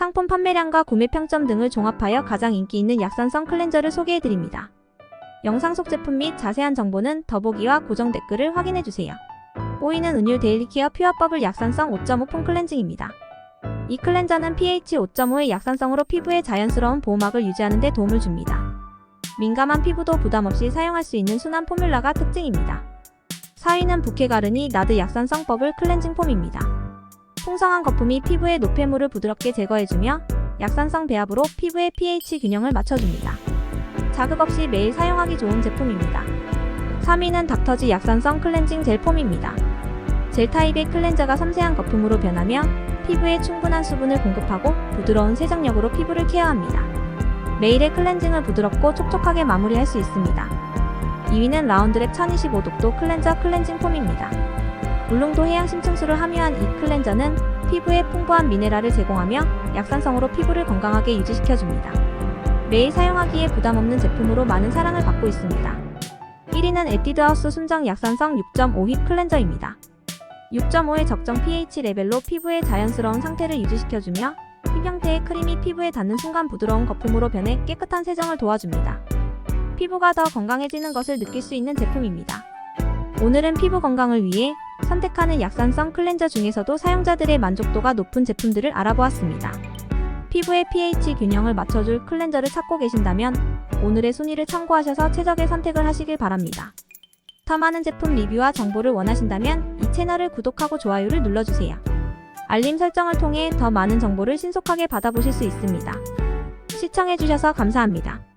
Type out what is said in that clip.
상품 판매량과 구매 평점 등을 종합하여 가장 인기 있는 약산성 클렌저를 소개해드립니다. 영상 속 제품 및 자세한 정보는 더보기와 고정 댓글을 확인해주세요. 보이는 은유 데일리케어 퓨어 버블 약산성 5.5 폼 클렌징입니다. 이 클렌저는 pH 5.5의 약산성으로 피부의 자연스러운 보호막을 유지하는 데 도움을 줍니다. 민감한 피부도 부담 없이 사용할 수 있는 순한 포뮬라가 특징입니다. 4위는 부케가르니 나드 약산성 버블 클렌징 폼입니다. 풍성한 거품이 피부의 노폐물을 부드럽게 제거해주며 약산성 배합으로 피부의 pH 균형을 맞춰줍니다. 자극 없이 매일 사용하기 좋은 제품입니다. 3위는 닥터지 약산성 클렌징 젤 폼입니다. 젤 타입의 클렌저가 섬세한 거품으로 변하며 피부에 충분한 수분을 공급하고 부드러운 세정력으로 피부를 케어합니다. 매일의 클렌징을 부드럽고 촉촉하게 마무리할 수 있습니다. 2위는 라운드랩 1025 독도 클렌저 클렌징 폼입니다. 울릉도 해양 심층수를 함유한 이 클렌저는 피부에 풍부한 미네랄을 제공하며 약산성으로 피부를 건강하게 유지시켜줍니다. 매일 사용하기에 부담 없는 제품으로 많은 사랑을 받고 있습니다. 1위는 에뛰드하우스 순정 약산성 6.5휘 클렌저입니다. 6.5의 적정 pH 레벨로 피부의 자연스러운 상태를 유지시켜주며 휘 형태의 크림이 피부에 닿는 순간 부드러운 거품으로 변해 깨끗한 세정을 도와줍니다. 피부가 더 건강해지는 것을 느낄 수 있는 제품입니다. 오늘은 피부 건강을 위해 선택하는 약산성 클렌저 중에서도 사용자들의 만족도가 높은 제품들을 알아보았습니다. 피부의 pH 균형을 맞춰줄 클렌저를 찾고 계신다면 오늘의 순위를 참고하셔서 최적의 선택을 하시길 바랍니다. 더 많은 제품 리뷰와 정보를 원하신다면 이 채널을 구독하고 좋아요를 눌러주세요. 알림 설정을 통해 더 많은 정보를 신속하게 받아보실 수 있습니다. 시청해주셔서 감사합니다.